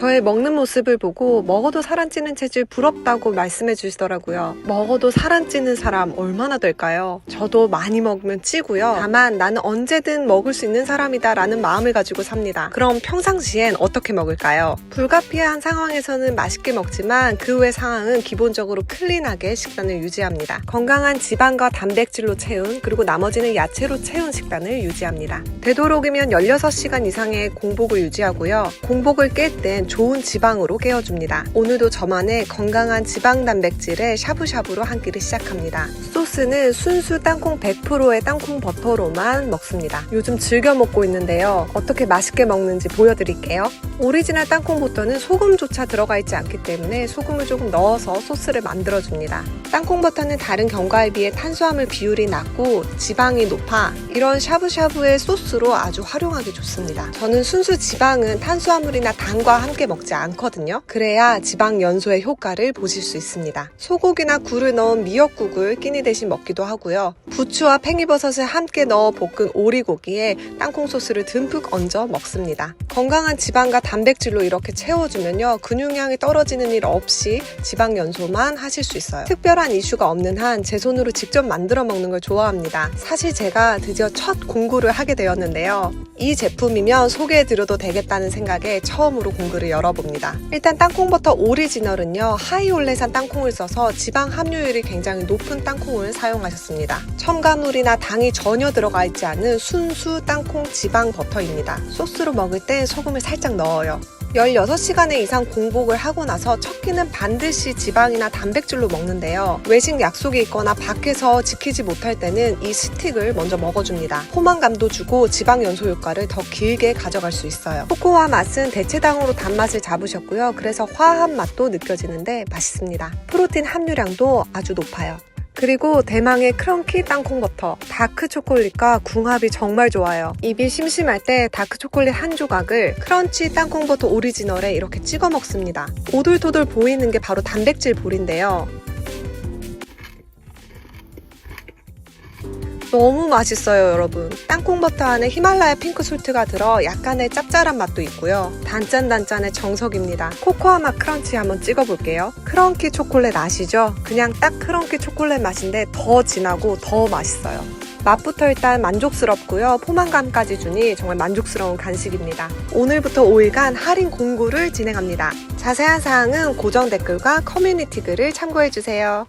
저의 먹는 모습을 보고 먹어도 살 안 찌는 체질 부럽다고 말씀해 주시더라고요. 먹어도 살 안 찌는 사람 얼마나 될까요? 저도 많이 먹으면 찌고요. 다만 나는 언제든 먹을 수 있는 사람이다 라는 마음을 가지고 삽니다. 그럼 평상시엔 어떻게 먹을까요? 불가피한 상황에서는 맛있게 먹지만 그 외 상황은 기본적으로 클린하게 식단을 유지합니다. 건강한 지방과 단백질로 채운 그리고 나머지는 야채로 채운 식단을 유지합니다. 되도록이면 16시간 이상의 공복을 유지하고요. 공복을 깰 땐 좋은 지방으로 깨워줍니다. 오늘도 저만의 건강한 지방 단백질의 샤브샤브로 한 끼를 시작합니다. 소스는 순수 땅콩 100%의 땅콩 버터로만 먹습니다. 요즘 즐겨 먹고 있는데요. 어떻게 맛있게 먹는지 보여드릴게요. 오리지널 땅콩 버터는 소금조차 들어가 있지 않기 때문에 소금을 조금 넣어서 소스를 만들어줍니다. 땅콩 버터는 다른 견과에 비해 탄수화물 비율이 낮고 지방이 높아 이런 샤브샤브의 소스로 아주 활용하기 좋습니다. 저는 순수 지방은 탄수화물이나 당과 함께 먹지 않거든요. 그래야 지방 연소의 효과를 보실 수 있습니다. 소고기나 굴을 넣은 미역국을 끼니 대신 먹기도 하고요. 부추와 팽이버섯을 함께 넣어 볶은 오리고기에 땅콩 소스를 듬뿍 얹어 먹습니다. 건강한 지방과 단백질로 이렇게 채워주면요. 근육량이 떨어지는 일 없이 지방 연소만 하실 수 있어요. 특별한 이슈가 없는 한 제 손으로 직접 만들어 먹는 걸 좋아합니다. 사실 제가 드디어 첫 공구를 하게 되었는데요. 이 제품이면 소개해드려도 되겠다는 생각에 처음으로 공구를 열어봅니다. 일단 땅콩버터 오리지널은요. 하이올레산 땅콩을 써서 지방 함유율이 굉장히 높은 땅콩을 사용하셨습니다. 첨가물이나 당이 전혀 들어가 있지 않은 순수 땅콩 지방 버터입니다. 소스로 먹을 땐 소금을 살짝 넣어요. 16시간의 이상 공복을 하고 나서 첫 끼는 반드시 지방이나 단백질로 먹는데요. 외식 약속이 있거나 밖에서 지키지 못할 때는 이 스틱을 먼저 먹어줍니다. 포만감도 주고 지방 연소 효과를 더 길게 가져갈 수 있어요. 코코아 맛은 대체당으로 단맛을 잡으셨고요. 그래서 화한 맛도 느껴지는데 맛있습니다. 프로틴 함유량도 아주 높아요. 그리고 대망의 크런키 땅콩버터 다크 초콜릿과 궁합이 정말 좋아요. 입이 심심할 때 다크 초콜릿 한 조각을 크런치 땅콩버터 오리지널에 이렇게 찍어 먹습니다. 오돌토돌 보이는 게 바로 단백질 볼인데요. 너무 맛있어요, 여러분. 땅콩버터 안에 히말라야 핑크 솔트가 들어 약간의 짭짤한 맛도 있고요. 단짠단짠의 정석입니다. 코코아 맛 크런치 한번 찍어볼게요. 크런키 초콜릿 아시죠? 그냥 딱 크런키 초콜릿 맛인데 더 진하고 더 맛있어요. 맛부터 일단 만족스럽고요. 포만감까지 주니 정말 만족스러운 간식입니다. 오늘부터 5일간 할인 공구를 진행합니다. 자세한 사항은 고정 댓글과 커뮤니티 글을 참고해주세요.